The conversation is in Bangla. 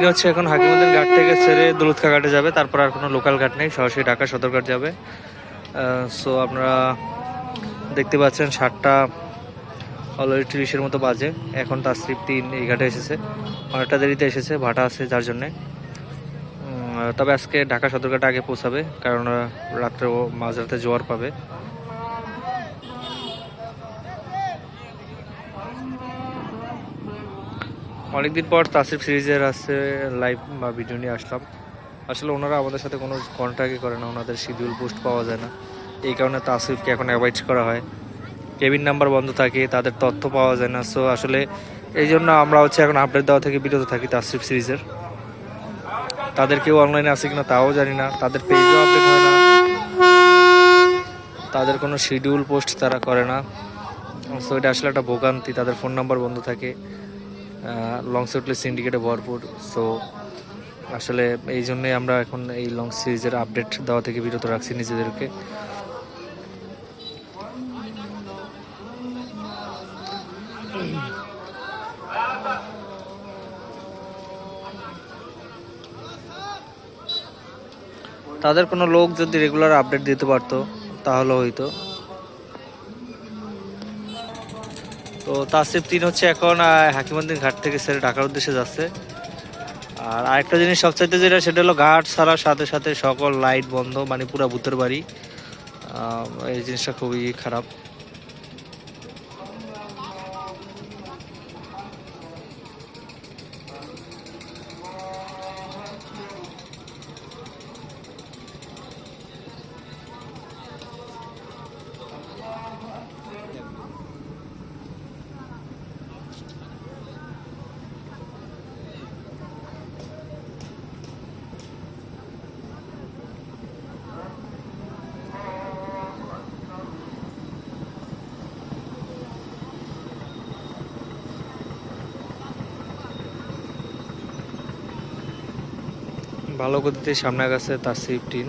তিন হচ্ছে এখন হাকিমুদ্দিন ঘাট থেকে ছেড়ে দৌলতখা ঘাটে যাবে, তারপর আর কোনো লোকাল ঘাট নেই, সরাসরি ঢাকা সদরঘাট যাবে। সো আপনারা দেখতে পাচ্ছেন সাতটা অলরেডি তিরিশের মতো বাজে, এখন তাসরিফ তিন এই ঘাটে এসেছে। অনেকটা দেরিতে এসেছে, ভাটা আছে যার জন্যে। তবে আজকে ঢাকা সদরঘাটে আগে পৌঁছাবে, কারণ রাত্রে মাঝরাতে জোয়ার পাবে। অনেকদিন পর তাসিফ সিরিজের আছে লাইভ বা ভিডিও নিয়ে আসলাম। আসলে ওনারা আমাদের সাথে কোনো কন্ট্যাক্টই করে না, ওনাদের শিডিউল পোস্ট পাওয়া যায় না। এই কারণে তাসিফকে এখন অ্যাভয়েড করা হয়। কেবিন নাম্বার বন্ধ থাকে, তাদের তথ্য পাওয়া যায় না। সো আসলে এই জন্য আমরা হচ্ছে এখন আপডেট দেওয়া থেকে বিরত থাকি তাসিফ সিরিজের। তাদের কেউ অনলাইনে আছে কিনা তাও জানি না। তাদের পেজও আপডেট হয় না। তাদের কোনো শিডিউল পোস্ট তারা করে না। সো এটা আসলে একটা ভোগান্তি। তাদের ফোন নাম্বার বন্ধ থাকে। লং সার্টলে সিন্ডিকেটে ভরপুর। সো আসলে এই জন্যই আমরা এখন এই লং সিরিজের আপডেট দেওয়া থেকে বিরত রাখছি নিজেদেরকে। তাদের কোনো লোক যদি রেগুলার আপডেট দিতে পারতো, তাহলে হইতো। তো তাসিফ, তিন হচ্ছে এখন হাকিমন্দির ঘাট থেকে সেরে ঢাকার উদ্দেশ্যে যাচ্ছে। আর আরেকটা জিনিস সবচাইতে যেটা, সেটা হলো ঘাট ছাড়ার সাথে সাথে সকল লাইট বন্ধ মানে পুরো ভূতের বাড়ি। এই জিনিসটা খুবই খারাপ। ভালো গতিতে সামনে গেছে তার টিন